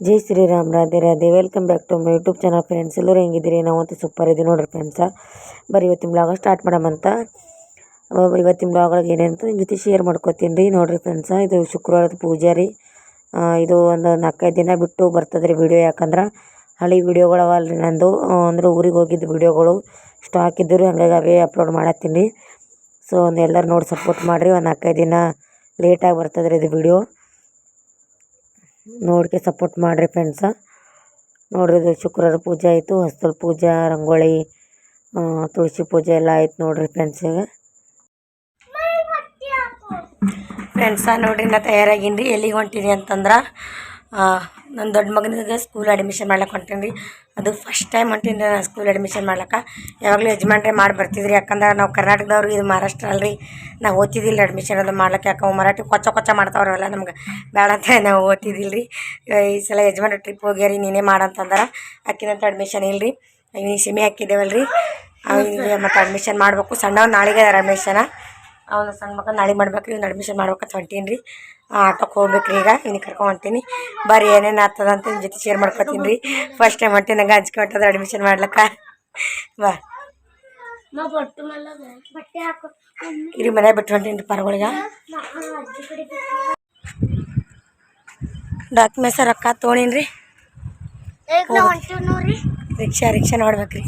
Jai Shriram, Radhe Radhe. Welcome back to my YouTube channel friends ಎಲ್ಲರೂ ಹೆಂಗಿದ್ದೀರಿ? ನಾವಂತೂ super ಇದ್ದೀವಿ ನೋಡ್ರಿ ಫ್ರೆಂಡ್ಸ ಬರೀ ಇವತ್ತಿನ ಬ್ಲಾಗ ಸ್ಟಾರ್ಟ್ ಮಾಡಮಂತ ಅವ ಇವತ್ತಿನ ಬ್ಲಾಗ್ ಒಳಗೆ ಏನೇಂತ ನಿಮ್ಮ ಜೊತೆ ಶೇರ್ ಮಾಡ್ಕೊತೀನಿ ರೀ ನೋಡ್ರಿ ಫ್ರೆಂಡ್ಸ ಇದು ಶುಕ್ರವಾರದ ಪೂಜೆ ರೀ. ಇದು ಒಂದು ನಾಲ್ಕೈದು ದಿನ ಬಿಟ್ಟು ಬರ್ತದೆ ರೀ ವಿಡಿಯೋ ಯಾಕಂದ್ರೆ ಹಳೆ ವಿಡಿಯೋಗಳು ಅವಲ್ಲ ರೀ ನಂದು. ಅಂದ್ರೆ ಊರಿಗೆ ಹೋಗಿದ್ದು ವಿಡಿಯೋಗಳು ಸ್ಟಾಕ್ ಇದ್ದರು ಹಂಗಾಗಿ ಅವೇ ಅಪ್ಲೋಡ್ ಮಾಡತ್ತೀನಿ. ರೀ ಸೊ ಒಂದು ಎಲ್ಲರೂ ನೋಡಿ ಸಪೋರ್ಟ್ ಮಾಡಿರಿ. ಒಂದು ನಾಲ್ಕೈದು ದಿನ ಲೇಟಾಗಿ ಬರ್ತದೆ ರೀ ಇದು ವಿಡಿಯೋ ನೋಡ್ಕೆ ಸಪೋರ್ಟ್ ಮಾಡಿರಿ ಫ್ರೆಂಡ್ಸ ನೋಡ್ರಿ ಶುಕ್ರವಾರ ಪೂಜೆ ಆಯಿತು ಹೊಸ್ತಲ್ ಪೂಜೆ ರಂಗೋಳಿ ತುಳಸಿ ಪೂಜೆ ಎಲ್ಲ ಆಯ್ತು ನೋಡ್ರಿ ಫ್ರೆಂಡ್ಸ್ ಫ್ರೆಂಡ್ಸ ನೋಡ್ರಿ ನಾ ತಯಾರಾಗೀನಿ ರೀ ಎಲ್ಲಿಗೆ ಹೊಂಟೀನಿ ಅಂತಂದ್ರೆ ನನ್ನ ದೊಡ್ಡ ಮಗನಿಗೆ ಸ್ಕೂಲ್ ಅಡ್ಮಿಷನ್ ಮಾಡ್ಲಕ್ಕೆ ಹೊಂಟೀನಿ ಅದು ಫಸ್ಟ್ ಟೈಮ್ ಹೊಂಟೀನಿ ನಾನು ಸ್ಕೂಲ್ ಅಡ್ಮಿಷನ್ ಮಾಡ್ಲಕ್ಕೆ. ಯಾವಾಗಲೂ ಯಜಮಾನ್ರೆ ಮಾಡಿ ಬರ್ತಿದ್ರಿ ಯಾಕಂದ್ರೆ ನಾವು ಕರ್ನಾಟಕದವ್ರು, ಇದು ಮಹಾರಾಷ್ಟ್ರ ಅಲ್ರಿ. ನಾವು ಓದ್ತಿದ್ದಿಲ್ಲ ಅಡ್ಮಿಷನ್ ಅದು ಮಾಡ್ಲಕ್ಕೆ. ಯಾಕೆ ಮರಾಠಿ ಕೊಚ್ಚ ಕೊಚ್ಚ ಮಾಡ್ತಾವ್ರಲ್ಲ ನಮ್ಗೆ. ಬೇಡ ಅಂತ ನಾವು ಓದ್ತಿದ್ದಿಲ್ಲ ರೀ. ಈ ಸಲ ಯಜಮಾನ್ರ ಟ್ರಿಪ್ ಹೋಗ್ಯಾರಿ, ನೀನೇ ಮಾಡಂತಂದ್ರೆ ಅಕ್ಕಿನಂತ ಅಡ್ಮಿಷನ್ ಇಲ್ಲ ರೀ. ಈ ಸಿಮೆ ಹಾಕಿದ್ದೇವಲ್ಲ ರೀ ಮತ್ತು ಅಡ್ಮಿಷನ್ ಮಾಡಬೇಕು. ಸಣ್ಣವ್ ನಾಳೆಗೆ ಅಡ್ಮಿಷನ ಅವನು ಸಣ್ಣ ಮಕ್ಕಳು ನಾಳೆ ಮಾಡ್ಬೇಕು ರೀ ಇವ್ನು ಅಡ್ಮಿಷನ್ ಮಾಡ್ಬೇಕಂತ ಹೊಂಟೀನಿ ರೀ. ಆಟೋಕ್ಕೆ ಹೋಗ್ಬೇಕು ರೀ ಈಗ ಇನ್ನು ಕರ್ಕೊಂಡು ಹೊಂಟೀನಿ. ಬರ್ರಿ ಏನೇನು ಆಗ್ತದ ಅಂತ ನಿಮ್ಮ ಜೊತೆ ಶೇರ್ ಮಾಡ್ಕೊತೀನಿ ರೀ. ಫಸ್ಟ್ ಟೈಮ್ ಹೊಂಟೀನಿ ನಂಗೆ ಅಜ್ಜಿ ಹೊಂಟದ ಅಡ್ಮಿಷನ್ ಮಾಡ್ಲಕ್ಕ. ಬಾ. ಇರಿ ಮನೆ ಬಿಟ್ಟು ಹೊಂಟೀನಿ ಪರಗಳಿಗೆ. ಡಾಕ್ಯುಮೆಂಟ್ಸ್ ರೊಕ್ಕ ತೊಗೊಂಡೀನಿ ರೀ ರಿಕ್ಷಾ ರಿಕ್ಷಾ ನೋಡ್ಬೇಕು ರೀ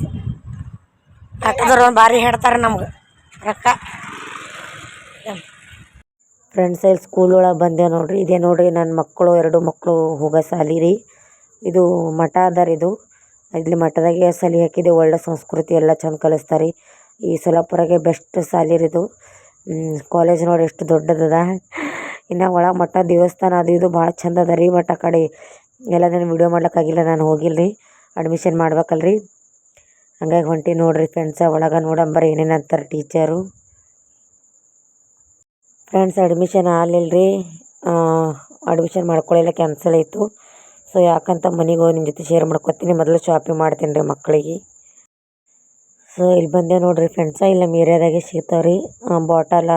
ಆಟೋದವ್ರು ಒಂದು ಭಾರಿ ಹೇಳ್ತಾರೆ ನಮ್ಗೆ. ರೊಕ್ಕ. ಫ್ರೆಂಡ್ಸ್ ಇಲ್ಲಿ ಸ್ಕೂಲ್ ಒಳಗೆ ಬಂದೆ ನೋಡ್ರಿ. ಇದೇ ನೋಡ್ರಿ ನನ್ನ ಮಕ್ಕಳು, ಎರಡು ಮಕ್ಕಳು ಹೋಗೋ ಸಾಲಿ ರೀ. ಇದು ಮಠ ಅದ ರೀ ಇದು. ಇಲ್ಲಿ ಮಠದಾಗೆ ಸಲಿ ಹಾಕಿದೆ, ಒಳ್ಳೆ ಸಂಸ್ಕೃತಿ ಎಲ್ಲ ಚಂದ ಕಲಿಸ್ತಾರೆ ಈ ಸೊಲ್ಲಾಪುರಾಗೆ ಬೆಸ್ಟ್ ಸಾಲಿ ರೀ ಇದು. ಕಾಲೇಜ್ ನೋಡಿ ಎಷ್ಟು ದೊಡ್ಡದದ. ಇನ್ನು ಒಳಗೆ ಮಠ ದೇವಸ್ಥಾನ ಅದು ಇದು ಭಾಳ ಚಂದ ಅದ ರೀ ಮಠ ಆ ಕಡೆ. ಎಲ್ಲ ನಾನು ವಿಡಿಯೋ ಮಾಡ್ಲಿಕ್ಕಾಗಿಲ್ಲ ನಾನು ಹೋಗಿಲ್ಲ ಅಡ್ಮಿಷನ್ ಮಾಡ್ಬೇಕಲ್ರಿ. ಹಂಗಾಗಿ ಹೊಂಟಿ ನೋಡ್ರಿ ಫ್ರೆಂಡ್ಸ ಒಳಗೆ ನೋಡಂಬರ್ ಏನೇನು ಅಂತಾರೆ ಟೀಚರು ಫ್ರೆಂಡ್ಸ್ ಅಡ್ಮಿಷನ್ ಆಗಲಿಲ್ಲ ರೀ ಅಡ್ಮಿಷನ್ ಮಾಡ್ಕೊಳ್ಳಿಲ್ಲ ಕ್ಯಾನ್ಸಲ್ ಆಯಿತು. ಸೊ ಯಾಕಂತ ಮನೆಗೆ ಹೋಗಿ ನಿಮ್ಮ ಜೊತೆ ಶೇರ್ ಮಾಡ್ಕೊತೀನಿ. ಮೊದಲು ಶಾಪಿಂಗ್ ಮಾಡ್ತೀನಿ ರೀ ಮಕ್ಕಳಿಗೆ ಸೊ ಇಲ್ಲಿ ಬಂದೆ ನೋಡಿರಿ ಫ್ರೆಂಡ್ಸ ಇಲ್ಲಿ ನಮ್ಮ ಏರಿಯಾದಾಗೆ ಸಿಗ್ತಾವೆ ರೀ ಬಾಟಲ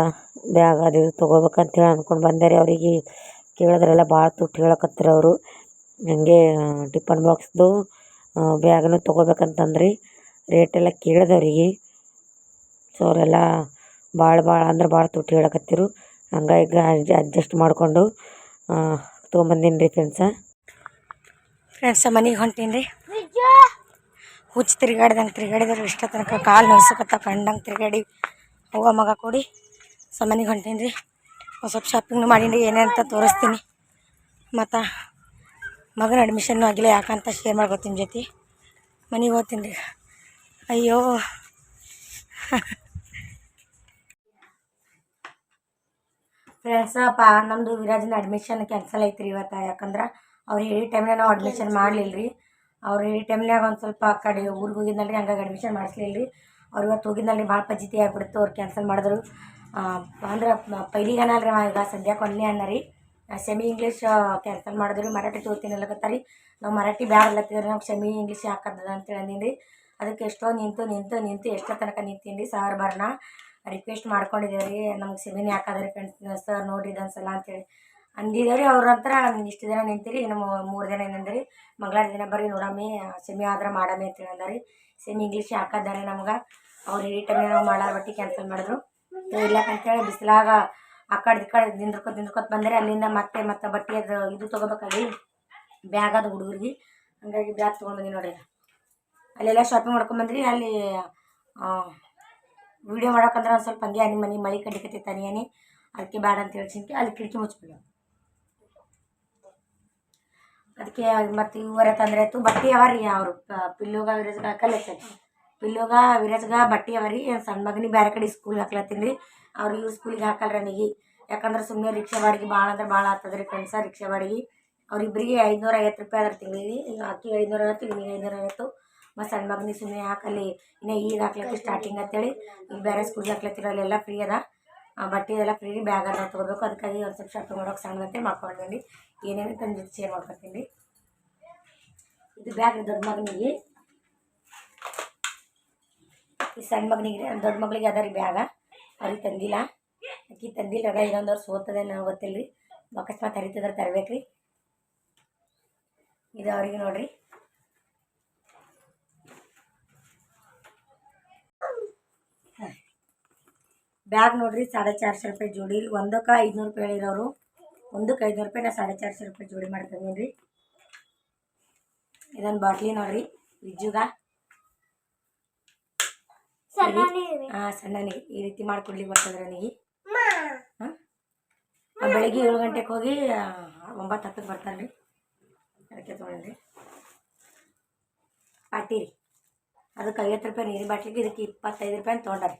ಬ್ಯಾಗ್ ಅದು ಇದು ತೊಗೋಬೇಕಂತೇಳಿ ಅಂದ್ಕೊಂಡು ಬಂದೆ ರೀ ಅವರಿಗೆ ಕೇಳಿದ್ರೆಲ್ಲ ಭಾಳ ತುಟ್ಟಿ ಹೇಳಕತ್ತಿರ ಅವರು. ಹಂಗೆ ಟಿಫನ್ ಬಾಕ್ಸ್ದು ಬ್ಯಾಗನ್ನು ತೊಗೋಬೇಕಂತಂದ್ರಿ. ರೇಟ್ ಎಲ್ಲ ಕೇಳಿದೆ ಅವರಿಗೆ. ಸೊ ಅವರೆಲ್ಲ ಭಾಳ ಭಾಳ ಅಂದ್ರೆ ಭಾಳ ತುಟ್ಟಿ ಹೇಳಕತ್ತಿರು. ಹಂಗಾಗಿ ಅಡ್ಜಸ್ಟ್ ಮಾಡಿಕೊಂಡು ತೊಗೊಂಬಂದೀನಿ ರೀ ಫ್ರೆಂಡ್ಸ ಫ್ರೆಂಡ್ಸ ಮನೆಗೆ ಹೊಂಟೀನಿ ರೀ ಹುಚ್ಚು ತಿರುಗಾಡ್ದಂಗೆ ತಿರುಗಾಡಿದ್ರು ಇಷ್ಟ ತನಕ ಕಾಲು ನೋಯ್ಸಕತ್ತ ಕಂಡಂಗೆ ತಿರುಗಾಡಿ ಅವ್ವ ಮಗ ಕೊಡಿ. ಸೊ ಮನೆಗೆ ಹೊಂಟೀನಿ ರೀ ಒಂದು ಸ್ವಲ್ಪ ಶಾಪಿಂಗ್ನು ಮಾಡೀನಿ ರೀ ಏನೇ ಅಂತ ತೋರಿಸ್ತೀನಿ. ಮತ್ತು ಮಗನ ಅಡ್ಮಿಷನ್ನು ಆಗಿಲ್ಲ ಯಾಕಂತ ಶೇರ್ ಮಾಡ್ಕೊತೀನಿ ಜೊತೆ. ಮನೆಗೆ ಹೋಗ್ತೀನಿ ರೀ ಅಯ್ಯೋ. ಫ್ರೆಂಡ್ಸಪ್ಪ ನಮ್ಮದು ವಿರಾಜನ ಅಡ್ಮಿಷನ್ ಕ್ಯಾನ್ಸಲ್ ಐತ್ರಿ ಇವತ್ತು. ಯಾಕಂದ್ರೆ ಅವ್ರು ಹೇಳಿ ಟೈಮ್ನಾಗ ನಾವು ಅಡ್ಮಿಷನ್ ಮಾಡಲಿಲ್ಲ ರೀ ಅವ್ರು ಹೇಳಿ ಟೈಮ್ನಾಗ ಒಂದು ಸ್ವಲ್ಪ ಆ ಕಡೆ ಊರಿಗೆ ಹೋಗಿದ್ನಲ್ರಿ ಹಂಗಾಗಿ ಅಡ್ಮಿಷನ್ ಮಾಡಿಸ್ಲಿಲ್ಲ ರೀ ಅವ್ರು ಇವತ್ತು ಹೋಗಿದ್ನಲ್ಲಿ ಭಾಳ ಪಜಿತಿ ಆಗಿಬಿಡ್ತು ಅವ್ರು ಕ್ಯಾನ್ಸಲ್ ಮಾಡಿದ್ರು. ಅಂದ್ರೆ ಪೈಲಿಗೆ ಅನ್ನಲ್ರಿ ರೀ ಈಗ ಸದ್ಯಕ್ಕೆ ಒಂದನೇ ಅನ್ನ ರೀ. ಸೆಮಿ ಇಂಗ್ಲೀಷ್ ಕ್ಯಾನ್ಸಲ್ ಮಾಡಿದ್ರು. ಮರಾಠಿ ತೊಗೋತೀನಿ ರೀ ನಾವು ಮರಾಠಿ ಬ್ಯಾಡ ಅಲ್ಲತ್ತಿದ್ರೆ ನಾವು ಸೆಮಿ ಇಂಗ್ಲೀಷ್ ಹಾಕದ ಅಂತೇಳಿ ಹೇಳಿದ್ದೀನಿ ರೀ ಅದಕ್ಕೆ ಎಷ್ಟೋ ನಿಂತು ನಿಂತು ನಿಂತು ಎಷ್ಟೋ ತನಕ ನಿಂತೀನಿ ರೀ ಸಾವಿರ ಬಾರ್ನ. ರಿಕ್ವೆಸ್ಟ್ ಮಾಡ್ಕೊಂಡಿದ್ದೇವೆ ರೀ. ನಮ್ಗೆ ಸಿಮಿನಿ ಹಾಕದ್ರಿ ಫ್ರೆಂಡ್ಸ್ ಸರ್ ನೋಡ್ರಿ ಸಲ ಅಂತೇಳಿ. ಅಂದಿದ್ದೇವೆ ರೀ ಅವ್ರ ಹತ್ರ. ಇಷ್ಟು ದಿನ ನಿಂತಿರಿ, ಇನ್ನು ಮೂರು ದಿನ ಏನಂದ್ರಿ ಮಂಗಳಾರ ದಿನ ಬರ್ರಿ ನೋಡಮ್ಮಿ. ಸಿಮಿ ಆದ್ರೆ ಮಾಡಮ್ಮಿ ಅಂತೇಳಿ ಅಂದಾರಿ. ಸಿಮಿ ಇಂಗ್ಲೀಷ್ ಹಾಕದ್ದಾರೆ ನಮ್ಗೆ. ಅವ್ರು ಈ ಟೈಮ್ ನಾವು ಮಾಡಾರ ಬಟ್ಟಿ ಕ್ಯಾನ್ಸಲ್ ಮಾಡಿದ್ರು. ಇರ್ಲಕ್ಕಂತೇಳಿ ಬಿಸಿಲಾಗ ಆ ಕಡೆ ಈ ಕಡೆ ನಿಂದ್ರಕೊತ್ ನಿಂದ್ರಕೊತ್ ಬಂದರೆ. ಅಲ್ಲಿಂದ ಮತ್ತೆ ಮತ್ತೆ ಬಟ್ಟೆ ಅದು ಇದು ತೊಗೋಬೇಕಲ್ರಿ ಬ್ಯಾಗ್ ಅದು ಹುಡುಗರಿಗೆ. ಹಂಗಾಗಿ ಬ್ಯಾಗ್ ತೊಗೊಂಡ್ಬಂದಿ ನೋಡ್ರಿ. ಅಲ್ಲೆಲ್ಲ ಶಾಪಿಂಗ್ ಮಾಡ್ಕೊಂಬಂದ್ರಿ ಅಲ್ಲಿ ವಿಡಿಯೋ ಮಾಡೋಕಂದ್ರೆ ಒಂದು ಸ್ವಲ್ಪ ಹಂಗೆ ನಿಮ್ಮ ಮನೆ ಮಳೆ ಕಡಿಕತಿ ತನಿಯನಿ ಅದಕ್ಕೆ ಬೇಡ ಅಂತ ಹೇಳ್ಸಿನ್ಕೆ ಅಲ್ಲಿ ಕಿಟಕಿ ಮುಚ್ಬಿಡು ಅದಕ್ಕೆ ಮತ್ತು ಇವರ ತಂದ್ರೆ ಆಯ್ತು. ಬಟ್ಟೆ ಅವ ರೀ ಅವರು ಪಿಲ್ಲುಗ ವಿರಜ್ಗ ಕಲಿತ ಪಿಲ್ಲುಗ ವಿರಜ್ಗ ಬಟ್ಟೆ ಅವ ರೀ ಸಣ್ಣ ಮಗನಿಗೆ ಬೇರೆ ಕಡೆ ಸ್ಕೂಲ್ ಹಾಕ್ಲತ್ತೀನಿ. ರೀ ಅವ್ರು ಇವ್ರು ಸ್ಕೂಲಿಗೆ ಹಾಕಲ್ರಿ ನನಗೆ ಯಾಕಂದ್ರೆ ಸುಮ್ಮನೆ ರಿಕ್ಷಾ ಬಾಡಿಗೆ ಭಾಳ ಅಂದ್ರೆ ಭಾಳ ಆಗ್ತದೆ ರೀ ಫ್ರೆಂಡ್ಸ ರಿಕ್ಷಾ ಬಾಡಿಗೆ. ಅವ್ರಿಬ್ಬರಿಗೆ ಐದುನೂರ ಐವತ್ತು ರೂಪಾಯಿ ಅದ್ರ ತಿಂಗಳಿಗೆ. ಈಗ ಅಕ್ಕಿ ಐದುನೂರ ಐವತ್ತು ಇವನಿಗೆ ಐದುನೂರ ಐವತ್ತು. ಮತ್ತು ಸಣ್ಣ ಮಗನಿಗೆ ಸುಮ್ಮನೆ ಹಾಕಲಿ ಇನ್ನು ಈಗ ಹಾಕ್ಲತ್ತಿ ಸ್ಟಾರ್ಟಿಂಗ್ ಅಂತೇಳಿ. ಈಗ ಬೇರೆ ಸ್ಕೂಲ್ ಹಾಕ್ಲತ್ತಿರ ಅಲ್ಲೆಲ್ಲ ಫ್ರೀ ಅದ. ಬಟ್ಟೆ ಎಲ್ಲ ಫ್ರೀ ಬ್ಯಾಗ್ ಅದ ತೊಗೋಬೇಕು. ಅದಕ್ಕಾಗಿ ಒಂದು ಸ್ವಲ್ಪ ಶಾಪಿಂಗ್ ಮಾಡೋಕೆ ಸಣ್ಣದಂತೆ ಮಾಡ್ಕೊಂಡೀನಿ ಏನೇನು ತಂದು ಜೊತೆ ಶೇರ್ ಮಾಡ್ಕೊತೀನಿ ಇದು ಬ್ಯಾಗ್ ದೊಡ್ಡ ಮಗನಿಗೆ. ಈ ಸಣ್ಣ ಮಗನಿಗೆ, ದೊಡ್ಡ ಮಗಳಿಗೆ ಅದ ರೀ ಬ್ಯಾಗ ಅವ್ರಿಗೆ ತಂದಿಲ್ಲ. ಅಕ್ಕಿ ತಂದಿಲ್ಲ. ಅದ ಇನ್ನೊಂದವ್ರು ಸೋತದೆ ನಾವು ಗೊತ್ತಿಲ್ಲ ರೀ ಅಕಸ್ಮಾತ್ ಹರಿತದ್ರೆ ತರ್ಬೇಕು ರೀ ಇದು ಅವ್ರಿಗೆ ನೋಡ್ರಿ. ಬ್ಯಾಗ್ ನೋಡ್ರಿ ಸಾಡೆ ಚಾರ್ಶೆ ರೂಪಾಯಿ ಜೋಡಿ. ಒಂದಕ್ಕೆ ಐದುನೂರು ರೂಪಾಯಿ ಹೇಳಿರೋರು. ಒಂದಕ್ಕೆ ಐದುನೂರು ರೂಪಾಯಿ ನಾ ಸಾಡೆ ಚಾರ್ಶೆ ರೂಪಾಯಿ ಜೋಡಿ ಮಾಡ್ತೀನಿ ರೀ ಇದೊಂದು ಬಾಟ್ಲಿ ನೋಡ್ರಿ. ವಿಜ್ಜುಗ ಹಾಂ ಸಣ್ಣನಿಗೆ ಈ ರೀತಿ ಮಾಡ್ಕೊಡ್ಲಿಕ್ಕೆ ಬರ್ತದೆ ನನಗೆ ಹಾಂ? ಬೆಳಿಗ್ಗೆ ಏಳು ಗಂಟೆಗೆ ಹೋಗಿ ಒಂಬತ್ತು ಹತ್ತಕ್ಕೆ ಬರ್ತಾನೆ ರೀ ಅದಕ್ಕೆ ತೊಗೊಂಡ್ರಿ ಪಾಟಿ ರೀ ಅದಕ್ಕೆ ಐವತ್ತು ರೂಪಾಯಿ ನೀರಿನ ಬಾಟ್ಲಿಗೆ ಇದಕ್ಕೆ ಇಪ್ಪತ್ತೈದು ರೂಪಾಯಿ ಅಂತ ತೊಗೊಂಡಾರೆ.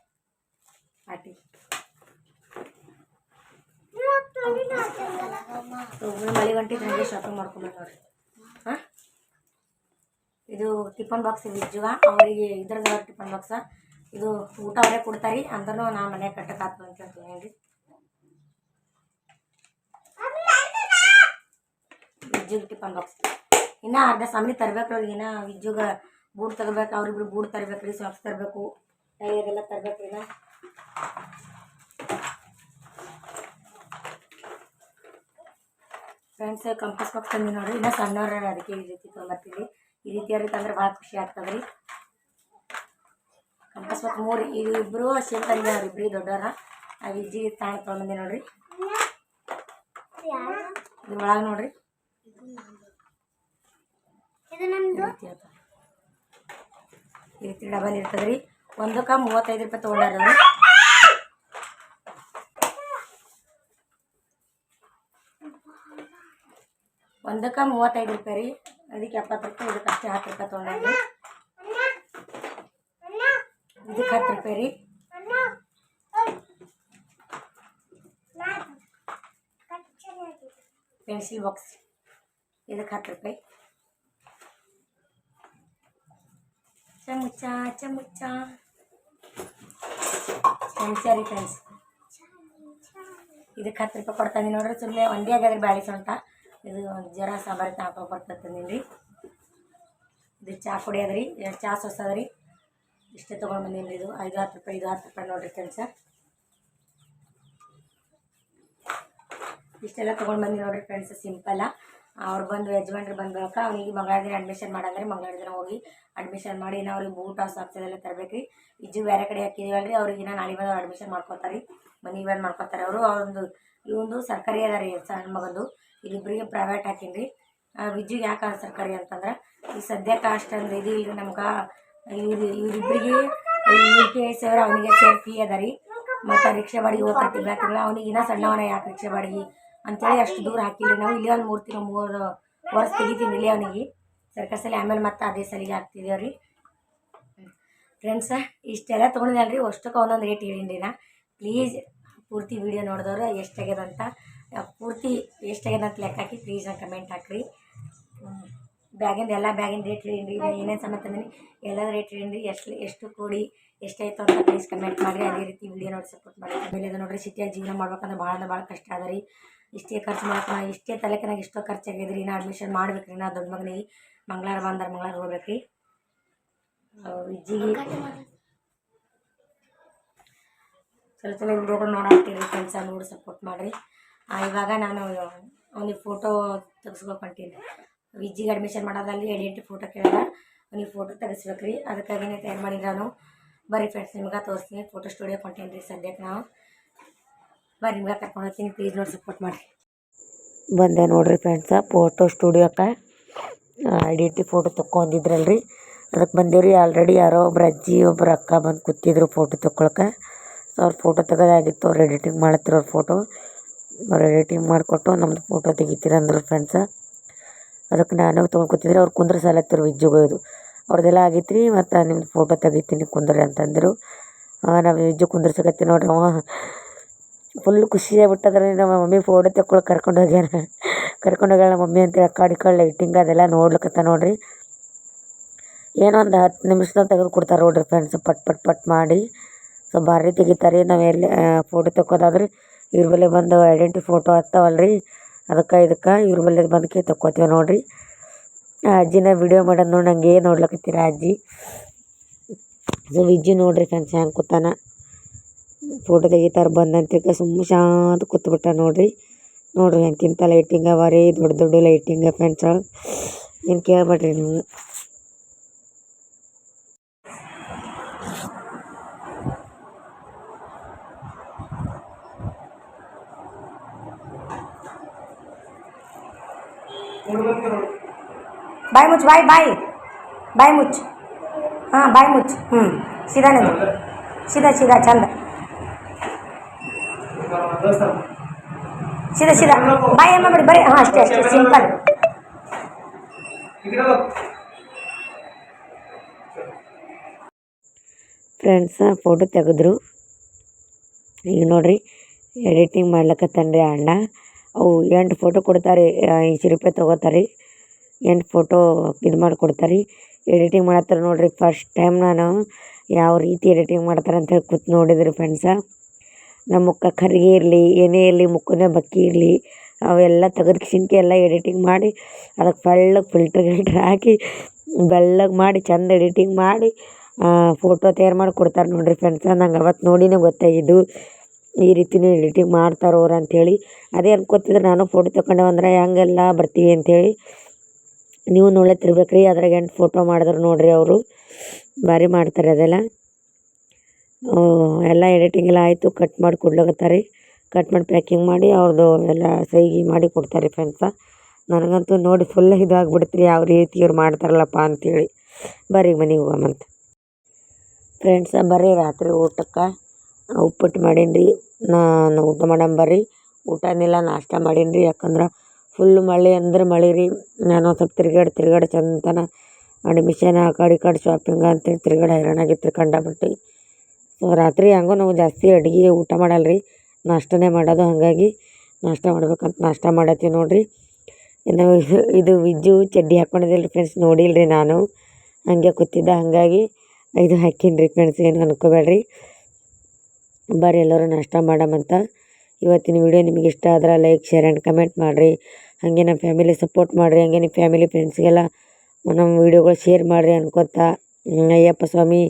ಒಬ್ಬರು ಮಳೆ ಗಂಟೆ ನನಗೆ ಶಾಪಿಂಗ್ ಮಾಡ್ಕೊಂಬಂದು ನೋಡ್ರಿ ಹಾಂ? ಇದು ಟಿಫನ್ ಬಾಕ್ಸ್ ವಿಜ್ಜುವ ಅವರಿಗೆ ಇದ್ರದ್ದು ಟಿಫನ್ ಬಾಕ್ಸ ಇದು ಊಟ ಅವರೇ ಕೊಡ್ತಾರೆ. ಅಂದ್ರೂ ನಾ ಮನ್ಯಾಗ ಕಟ್ಟಕ್ಕೆ ಅಂತ ಹೇಳ್ತೀನಿ ರೀ ಟಿಫನ್ ಬಾಕ್ಸ್ ಇನ್ನೂ ಅರ್ಧ ಸಾಮಾನು ತರ್ಬೇಕು ಅವ್ರಿಗೆ. ಇನ್ನು ವಿಜ್ಜುಗೆ ಬೂಟ್ ತಗೋಬೇಕು ಅವ್ರಿಬ್ರು ಬೂಟ್ ತರ್ಬೇಕು, ರೀ, ಸಾಕ್ಸ್ ತರಬೇಕು. ಟೈ ಅದೆಲ್ಲ ತರ್ಬೇಕು ರೀ ನಾ ಫ್ರೆಂಡ್ಸ್ ಕಂಪಸ್ ಬಾಕ್ಸ್ ತಂದು ನೋಡ್ರಿ. ಇನ್ನೂ ಸಣ್ಣವ್ರ ಅದಕ್ಕೆ ಈ ರೀತಿ ತೊಗೊಂಬರ್ತೀವಿ ಈ ರೀತಿ ಅವ್ರಿಗೆ ತಂದ್ರೆ ಭಾಳ ಖುಷಿ ಆಗ್ತದೆ ರೀ ಕಂಪಸ್ ಬಾಕ್ಸ್ ಮೂರು ಇದು ಇಬ್ಬರು ಸೇಮ್ ತಂದೆ ಅವ್ರು ಇಬ್ಬರು ದೊಡ್ಡವ್ರ. ಆ ವಿಜ್ಜಿ ತಾಣ ತೊಗೊಂಬಂದಿ ನೋಡ್ರಿ. ಇದ್ರ ಒಳಗೆ ನೋಡ್ರಿ. ಇದು ಈ ರೀತಿ ಇರ್ತದೆ. ಈ ರೀತಿ ಡಬಲ್ ಇರ್ತದೆ ರೀ ಒಂದಕ್ಕೆ ಮೂವತ್ತೈದು ರೂಪಾಯಿ ತೊಗೊಂಡಾರ ಒಂದಕ್ಕೆ ಮೂವತ್ತೈದು ರೂಪಾಯಿ ರೀ. ಅದಕ್ಕೆ ಎಪ್ಪತ್ತು ರೂಪಾಯಿ, ಇದಕ್ಕೆ ಅಷ್ಟೇ ಹತ್ತು ರೂಪಾಯಿ ತೊಗೊಂಡ್ರಿ ಇದಕ್ಕೆ ಹತ್ತು ರೂಪಾಯಿ ರೀ. ಪೆನ್ಸಿಲ್ ಬಾಕ್ಸ್, ಇದಕ್ಕೆ ಹತ್ತು ರೂಪಾಯಿ. ಚಮಚ ಚಮಚ. ಚಮಚ ರೀ ಫ್ರೆಂಡ್ಸ್ ಇದಕ್ಕೆ ಹತ್ತು ರೂಪಾಯಿ ಕೊಡ್ತಾನೆ ನೋಡ್ರಿ ಸುಮ್ಮನೆ ಒಂದೇ ಆಗ್ಯದ್ರಿ ಬ್ಯಾಳಿ ಅಂತ ಇದು ಜ್ವರ ಸಾಂಬಾರು ಹಾಕೋ ಕೊಡ್ತೀನಿ ರೀ ಇದು ಚಹಾ ಪುಡಿ ಅದ್ರಿ ರೀ ಎರಡು ಚಾ ಸೊಸ ಅದ್ರಿ. ಇಷ್ಟೇ ತೊಗೊಂಡು ಬಂದೀನಿ ಇದು. ಐದು ಹತ್ತು ರೂಪಾಯಿ, ಐದು ಹತ್ತು ರೂಪಾಯಿ ನೋಡ್ರಿ ಕೆಲಸ ಇಷ್ಟೆಲ್ಲ ತೊಗೊಂಡು ಬಂದು ನೋಡ್ರಿ ಫ್ರೆಂಡ್ಸ್ ಸಿಂಪಲ್ಲ ಅವ್ರು ಬಂದು ಯಜಮಾನ್ರು ಬಂದ ಬಳಿಕ ಅವನಿಗೆ ಮಂಗಳ ದಿನ ಅಡ್ಮಿಷನ್ ಮಾಡಂದ್ರೆ ಮಂಗಳ ದಿನ ಹೋಗಿ ಅಡ್ಮಿಷನ್ ಮಾಡಿ ಇನ್ನು ಅವ್ರಿಗೆ ಬೂಟ್ ಹಾಸ್ ಆಗ್ತದೆಲ್ಲ ತರಬೇಕು ರೀ ಇಜ್ಜು ಬೇರೆ ಕಡೆ ಹಾಕಿದೀವಲ್ಲ ರೀ ಅವ್ರಿಗೆ ಇನ್ನು ನಾಳೆ ಬಂದು ಅಡ್ಮಿಷನ್ ಮಾಡ್ಕೊತಾರೆ. ರೀ ಮನೆಗೆ ಬಂದು ಮಾಡ್ಕೊತಾರೆ ಅವರು. ಅವ್ರೊಂದು ಇವೊಂದು ಸರ್ಕಾರಿ ಅದ ರೀ ಸಣ್ಣ ಮಗಂದು. ಇಲ್ಲಿಬ್ಬರಿಗೆ ಪ್ರೈವೇಟ್ ಹಾಕೀನಿ ರೀ ವಿಜ್ಜಿಗೆ ಯಾಕೆ ಸರ್ಕಾರಿ ಅಂತಂದ್ರೆ ಈ ಸದ್ಯಕ್ಕೆ ಅಷ್ಟೊಂದು ಇದು ಇಲ್ಲ ನಮ್ಗೆ. ಇವ್ರು ಇವರಿಬ್ಬರಿಗೆ ಇವ್ರಿಗೆ ಸೇರಿ ಅವನಿಗೆ ಸೇರಿ ಫೀ ಅದ ರೀ. ಮತ್ತು ರಿಕ್ಷಾ ಬಾಡಿಗೆ ಹೋಗ್ತಾರೆ ತಿಂಗಳ ತಿಂಗಳ ಅವನಿಗೆ ಇನ್ನೂ ಸಣ್ಣವನ ಯಾಕೆ ರಿಕ್ಷಾ ಬಾಡಿಗೆ? ಅಂತೇಳಿ ಅಷ್ಟು ದೂರ ಹಾಕಿಲ್ಲ ನಾವು ಇಲ್ಲಿ ಒಂದು ಮೂರು ತಿಂಗಳು ಮೂರು ವರ್ಷ ತೆಗಿತೀನಿ ಇಲ್ಲಿ ಅವನಿಗೆ. ಸರ್ಕಸಲ್ಲಿ ಆಮೇಲೆ ಮತ್ತೆ ಅದೇ ಸಲಿಗೆ ಹಾಕ್ತಿದ್ದೇವೆ ರೀ ಫ್ರೆಂಡ್ಸ ಇಷ್ಟೆಲ್ಲ ತೊಗೊಂಡಿದ್ದಲ್ಲ ರೀ ಅಷ್ಟಕ್ಕೆ ಒಂದೊಂದು ರೇಟ್ ಹೇಳೀನಿ ನಾ. ಪ್ಲೀಸ್ ಪೂರ್ತಿ ವೀಡಿಯೋ ನೋಡಿದವ್ರು ಆ, ಪೂರ್ತಿ ಎಷ್ಟಾಗ್ಯದಂತ ಲೆಕ್ಕ ಹಾಕಿ ಪ್ಲೀಸ್ ನಾನು ಕಮೆಂಟ್ ಹಾಕ್ರಿ. ಬ್ಯಾಗಿಂದ ಎಲ್ಲ ಬ್ಯಾಗಿನ ರೇಟ್ ಹೇಳಿನ್ರಿ ಏನೇನು ಸಮ ತಂದೀನಿ ಎಲ್ಲ ರೇಟ್ ಹೇಳಿನ್ರಿ, ಎಷ್ಟು ಎಷ್ಟು ಕೂಡಿ ಎಷ್ಟಾಯ್ತು ಅಂತ ಪ್ಲೀಸ್ ಕಮೆಂಟ್ ಮಾಡಿರಿ. ಅದೇ ರೀತಿ ವಿಡಿಯೋ ನೋಡಿ ಸಪೋರ್ಟ್ ಮಾಡಿ ಆಮೇಲೆ ಅದು ನೋಡಿರಿ ಸಿಟಿಯಾಗಿ ಜೀವನ ಮಾಡ್ಬೇಕಂದ್ರೆ ಭಾಳ ಅಂದ್ರೆ ಭಾಳ ಕಷ್ಟ ಅದ ರೀ. ಇಷ್ಟೇ ಖರ್ಚು ನಾ ಇಷ್ಟೇ ತಲೆಕನಾಗ ಇಷ್ಟೋ ಖರ್ಚಾಗ್ಯದ ರೀ ನಾ ಅಡ್ಮಿಷನ್ ಮಾಡ್ಬೇಕು ರೀ ನಾ ದೊಡ್ಡ ಮಗನಿಗೆ ಮಂಗಳವಾರ ಬಂದ್ರೆ ಮಂಗಳವಾರ ಹೋಗ್ಬೇಕು ರೀ ವಿಜ್ಜಿಗೆ ಚಲೋ ಚಲೋ ವಿಡಿಯೋಗಳು ಫ್ರೆಂಡ್ಸ ನೋಡಿ ಸಪೋರ್ಟ್ ಮಾಡಿರಿ. ಇವಾಗ ನಾನು ಅವನಿಗೆ ಫೋಟೋ ತೆಗೆಸ್ಬೇಕು ಹೊಂಟೀನಿ ವಿಜ್ಜಿಗೆ ಅಡ್ಮಿಷನ್ ಮಾಡೋದಲ್ಲಿ ಎಡಿಟ್ ಫೋಟೋ ಕೇಳಿದ ಅವ್ನಿಗೆ ಫೋಟೋ ತೆಗೆಸ್ಬೇಕು ರೀ ಅದಕ್ಕಾಗಿನೇ ತಯಾರು ಮಾಡಿ ನಾನು. ಬರ್ರಿ ಫ್ರೆಂಡ್ಸ್ ನಿಮ್ಗೆ ತೋರಿಸ್ತೀನಿ ಫೋಟೋ ಸ್ಟುಡಿಯೋ ಹೊಂಟೀನಿ ರೀ ಸದ್ಯಕ್ಕೆ ನಾವು. ಬರ್ರಿ, ನಿಮ್ಗೆ ಕರ್ಕೊಂಡು ಹೋಗ್ತೀನಿ. ಪ್ಲೀಸ್ ನೋಡಿ ಸಪೋರ್ಟ್ ಮಾಡಿರಿ. ಬಂದೆ ನೋಡಿರಿ ಫ್ರೆಂಡ್ಸ ಫೋಟೋ ಸ್ಟುಡಿಯೋಕ್ಕೆ ಐಡೆಂಟಿ ಫೋಟೋ ತೊಗೊಂಡಿದ್ರಲ್ರಿ ಅದಕ್ಕೆ ಬಂದೇವ್ರಿ ಆಲ್ರೆಡಿ ಯಾರೋ ಒಬ್ರು ಅಜ್ಜಿ, ಒಬ್ರು ಅಕ್ಕ ಬಂದು ಕೂತಿದ್ರು ಫೋಟೋ ತೊಗೊಳಕ್ಕೆ ಸೊ ಅವ್ರು ಫೋಟೋ ತೆಗೋದಾಗಿತ್ತು, ಅವ್ರು ಎಡಿಟಿಂಗ್ ಮಾಡತ್ತಿರೋ ಫೋಟೋ ಅವ್ರು ಎಡಿಟಿಂಗ್ ಮಾಡಿಕೊಟ್ಟು ನಮ್ಮದು ಫೋಟೋ ತೆಗಿತೀರ ಅಂದರು ಫ್ರೆಂಡ್ಸ ಅದಕ್ಕೆ ನಾನು ತೊಗೊಂಡ್ಕೊತಿದ್ರೆ ಅವ್ರು ಕುಂದ್ರ ಸಾಲತ್ತಿರು ವಿಜ್ಜುಗೋದು ಅವ್ರದ್ದೆಲ್ಲ ಆಗೈತ್ರಿ, ಮತ್ತು ನಿಮ್ದು ಫೋಟೋ ತೆಗಿತೀನಿ ಕುಂದ್ರಿ ಅಂತಂದರು. ನಾವು ವಿಜ್ಜು ಕುಂದ್ರಸಕತ್ತಿ ನೋಡ್ರಿ ಅವ ಫುಲ್ ಖುಷಿ ಆಗ್ಬಿಟ್ಟದ್ರಿ ನಮ್ಮ ಮಮ್ಮಿ ಫೋಟೋ ತೆಕ್ಕೊಳಕ್ಕೆ ಕರ್ಕೊಂಡು ಹೋಗ್ಯಾರ. ಕರ್ಕೊಂಡು ಹೋಗ್ಯಾಳ ಮಮ್ಮಿ ಅಂತೇಳಿ ಅಕ್ಕಾಡಿ ಕಡೆ ಲೈಟಿಂಗ್ ಅದೆಲ್ಲ ನೋಡ್ಲಿಕತ್ತ ನೋಡ್ರಿ. ಏನೋ ಒಂದು ಹತ್ತು ನಿಮಿಷದಾಗ ತೆಗೆದು ಕೊಡ್ತಾರೆ ನೋಡ್ರಿ ಫ್ರೆಂಡ್ಸ್ ಪಟ್ ಪಟ್ ಪಟ್ ಮಾಡಿ. ಸೊ, ಭಾರಿ ತೆಗಿತಾರೆ. ನಾವು ಎಲ್ಲಿ ಫೋಟೋ ತೆಕ್ಕೋದಾದ್ರೆ ಇವ್ರ ಬಲ್ಲೆ ಬಂದು ಐಡೆಂಟಿ ಫೋಟೋ ಹತ್ತಾವಲ್ಲ ರೀ ಅದಕ್ಕೆ ಇದಕ್ಕೆ ಇವ್ರ ಬಳಿ ಬಂದಕ್ಕೆ ತಕ್ಕೋತೀವಿ ನೋಡಿರಿ. ಆ ಅಜ್ಜಿನ ವಿಡಿಯೋ ಮಾಡೋದು ನೋಡಿ ನಂಗೆ ಏನು ನೋಡ್ಲಕತ್ತೀರ ಅಜ್ಜಿ? ಸೊ ವಿಜ್ಜಿ ನೋಡ್ರಿ ಫ್ರೆಂಡ್ಸ್ ಹೆಂಗೆ ಕೂತಾನ. ಫೋಟೋ ತೆಗಿತಾರೆ ಬಂದಂತಿಕ ಸುಮ್ಮ ಶಾಂತ ಕೂತ್ಬಿಟ್ಟ ನೋಡ್ರಿ. ನೋಡ್ರಿ ಎಂತಿಂಥ ಲೈಟಿಂಗ್ ಅವ ರೀ, ದೊಡ್ಡ ದೊಡ್ಡ ಲೈಟಿಂಗ್ ಫ್ರೆಂಡ್ಸ್ ಏನು ಕೇಳ್ಬೇಡ್ರಿ ನೀವು? ಬಾಯ್ ಮುಚ್ಚು, ಬಾಯ್ ಬಾಯ್. ಬಾಯ್ ಮುಚ್ಚು. ಹಾಂ, ಬಾಯ್ ಮುಚ್ಚು. ಹ್ಞೂ ಸೀದಾ ಸೀದಾ ಸೀದಾ, ಚಂದ. ಸೀದಾ ಸೀದಾ. ಬಾಯ್ ಏನು ಮಾಡ್ಬೇಡಿ ಬರೀ. ಹಾಂ, ಅಷ್ಟೇ ಅಷ್ಟೇ. ಸಿಂಪಲ್ ಫ್ರೆಂಡ್ಸ ಫೋಟೋ ತೆಗೆದ್ರು. ಈಗ ನೋಡ್ರಿ ಎಡಿಟಿಂಗ್ ಮಾಡ್ಲಕತ್ತಾನ್ರಿ ಅಣ್ಣ. ಅವು ಎಂಟು ಫೋಟೋ ಕೊಡ್ತಾರೆ, ಐದು ರೂಪಾಯಿ ತೊಗೋತಾರೆ ಎಂಟು ಫೋಟೋ ಇದು ಮಾಡಿಕೊಡ್ತಾರೆ. ಎಡಿಟಿಂಗ್ ಮಾಡ್ತಾರೆ ನೋಡಿರಿ ಫಸ್ಟ್ ಟೈಮ್ ನಾನು ಯಾವ ರೀತಿ ಎಡಿಟಿಂಗ್ ಮಾಡ್ತಾರೆ ಅಂತ ಕೂತು ನೋಡಿದ್ರಿ ಫ್ರೆಂಡ್ಸ ನಮ್ಮ ಮುಖ ಕರಿಗೆ ಇರಲಿ, ಏನೇ ಇರಲಿ, ಮುಖನೇ ಬಕ್ಕಿ ಇರಲಿ, ಅವೆಲ್ಲ ತೆಗೆದು ಕಿಸಿನ್ಕೆ ಎಲ್ಲ ಎಡಿಟಿಂಗ್ ಮಾಡಿ, ಅದಕ್ಕೆ ಬೆಳ್ಳಗೆ ಫಿಲ್ಟರ್ ಗಿಲ್ಟ್ರ್ ಹಾಕಿ ಬೆಳ್ಳಗೆ ಮಾಡಿ, ಚಂದ ಎಡಿಟಿಂಗ್ ಮಾಡಿ ಫೋಟೋ ತಯಾರು ಮಾಡಿ ಕೊಡ್ತಾರೆ ನೋಡಿರಿ ಫ್ರೆಂಡ್ಸ ನಂಗೆ ಅವತ್ತು ನೋಡಿನೇ ಗೊತ್ತಾಗಿದ್ದು ಈ ರೀತಿನೇ ಎಡಿಟಿಂಗ್ ಮಾಡ್ತಾರೆ ಅಂತ ಅಂಥೇಳಿ ಅದೇ ಅನ್ಕೋತಿದ್ರೆ ನಾನು ಫೋಟೋ ತಗೊಂಡೆ ಅಂದ್ರೆ ಹೆಂಗೆಲ್ಲ ಬರ್ತೀವಿ ಅಂಥೇಳಿ ನೀವು ನೋಡ್ಲತ್ತಿರ್ಬೇಕು ರೀ ಅದ್ರಾಗ ಎಂಟು ಫೋಟೋ ಮಾಡಿದ್ರು ನೋಡ್ರಿ ಅವರು. ಭಾರಿ ಮಾಡ್ತಾರೆ ಅದೆಲ್ಲ. ಎಲ್ಲ ಎಡಿಟಿಂಗ್ ಎಲ್ಲ ಆಯಿತು ಕಟ್ ಮಾಡಿ ಕೊಡ್ಲಾಕತ್ತಾರೆ. ಕಟ್ ಮಾಡಿ ಪ್ಯಾಕಿಂಗ್ ಮಾಡಿ ಅವ್ರದ್ದು ಎಲ್ಲ ಸೈಗಿ ಮಾಡಿ ಕೊಡ್ತಾರೆ ಫ್ರೆಂಡ್ಸ ನನಗಂತೂ ನೋಡಿ ಫುಲ್ ಇದಾಗ್ಬಿಡ್ತು ರೀ ಯಾವ ರೀತಿ ಇವ್ರು ಮಾಡ್ತಾರಲ್ಲಪ್ಪ ಅಂತೇಳಿ. ಬರ್ರಿ ಮನೆಗೆ ಹೋಗಮ್ಮಂತ ಫ್ರೆಂಡ್ಸ ಬರ್ರಿ ರಾತ್ರಿ ಊಟಕ್ಕೆ. ಉಪ್ಪಿಟ್ಟು ಮಾಡೀನಿ ರೀ ನಾನು ಊಟ ಮಾಡಮ್ ಬರ್ರಿ. ಊಟನೆಲ್ಲ ನಾಷ್ಟ ಮಾಡೀನಿ ರೀ ಯಾಕಂದ್ರೆ ಫುಲ್ ಮಳೆ ಅಂದ್ರೆ ಮಳೆ ರೀ. ನಾನು ಒಂದು ಸ್ವಲ್ಪ ತಿರ್ಗಾಡಿ ತಿರ್ಗಾಡಿ ಚಂತನ ಅಡ್ಮಿಷನ್ ಆ ಕಡೆ ಈ ಕಡೆ ಶಾಪಿಂಗ್ ಅಂತೇಳಿ ತಿರ್ಗಾಡಿ ಹೈರಾಣಾಗಿತ್ತು ರೀ ಕಂಡಾಬಿಟ್ಟು ಸೊ ರಾತ್ರಿ ಹಂಗೂ ನಾವು ಜಾಸ್ತಿ ಅಡುಗೆ ಊಟ ಮಾಡಲ್ಲ ರೀ. ನಾಷ್ಟನೇ ಮಾಡೋದು ಹಾಗಾಗಿ ನಾಷ್ಟ ಮಾಡ್ಬೇಕಂತ ನಾಷ್ಟ ಮಾಡತ್ತೀವಿ ನೋಡಿರಿ. ಇನ್ನು ಇದು ವಿಜ್ಜು ಚಡ್ಡಿ ಹಾಕ್ಕೊಂಡಿದ್ದಿಲ್ಲ ರೀ ಫ್ರೆಂಡ್ಸ್ ನೋಡಿಲ್ಲ ರೀ ನಾನು. ಹಾಗೆ ಕೂತಿದ್ದೆ ಹಾಗಾಗಿ ಇದು ಹಾಕೀನಿ ರೀ ಫ್ರೆಂಡ್ಸ್ ಏನು ಅನ್ಕೋಬೇಡ್ರಿ. ಬರ್ರಿ ಎಲ್ಲರೂ ನಾಷ್ಟ ಮಾಡಮಂತ ಇವತ್ತಿನ ವಿಡಿಯೋ ನಿಮಗೆ ಇಷ್ಟ ಆದ್ರೆ ಲೈಕ್, ಶೇರ್ ಆ್ಯಂಡ್ ಕಮೆಂಟ್ ಮಾಡಿರಿ. ಹಾಗೆ ನಮ್ಮ ಫ್ಯಾಮಿಲಿ ಸಪೋರ್ಟ್ ಮಾಡಿರಿ. ಹಾಗೆ ನಿಮ್ಮ ಫ್ಯಾಮಿಲಿ ಫ್ರೆಂಡ್ಸ್ಗೆಲ್ಲ ನಮ್ಮ ವೀಡಿಯೋಗಳು ಶೇರ್ ಮಾಡಿರಿ ಅನ್ಕೋತಾ. ಅಯ್ಯಪ್ಪ ಸ್ವಾಮಿ,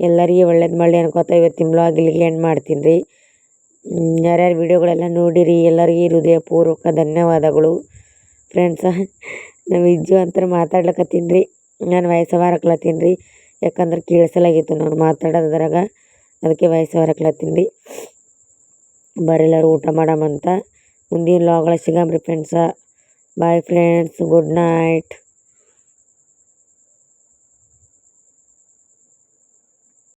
ಎಲ್ಲರಿಗೆ ಒಳ್ಳೇದು ಮಾಡಲಿ ಅನ್ಕೋತಾ ಇವತ್ತಿನ ಬ್ಲಾಗ್ ಇಲ್ಲಿಗೆ ಎಂಡ್ ಮಾಡ್ತೀನಿ ರೀ. ಯಾರ್ಯಾರು ವಿಡಿಯೋಗಳೆಲ್ಲ ನೋಡಿರಿ, ಎಲ್ಲರಿಗೆ ಹೃದಯಪೂರ್ವಕ ಧನ್ಯವಾದಗಳು. ಫ್ರೆಂಡ್ಸ ನಮ್ಮ ಇಜ್ಜು ಅಂತ ಮಾತಾಡ್ಲಕತ್ತೀನಿ ರೀ. ನಾನು ವಯಸ್ಸು ಹಾರಕ್ಲತ್ತೀನಿ ರೀ. ಯಾಕಂದ್ರೆ ಕೇಳಿಸಲಾಗಿತ್ತು ನಾನು ಮಾತಾಡೋದ್ರಾಗ. ಅದಕ್ಕೆ ವಯಸ್ಸು ಹಾರಕ್ಲತ್ತೀನಿ ರೀ. ಬರ್ರಿ ಎಲ್ಲರೂ ಊಟ ಮಾಡಮಂತ ಮುಂದಿನ ಲಾಗ್ಳ ಸಿಗಮ್ರಿ friends bye friends good night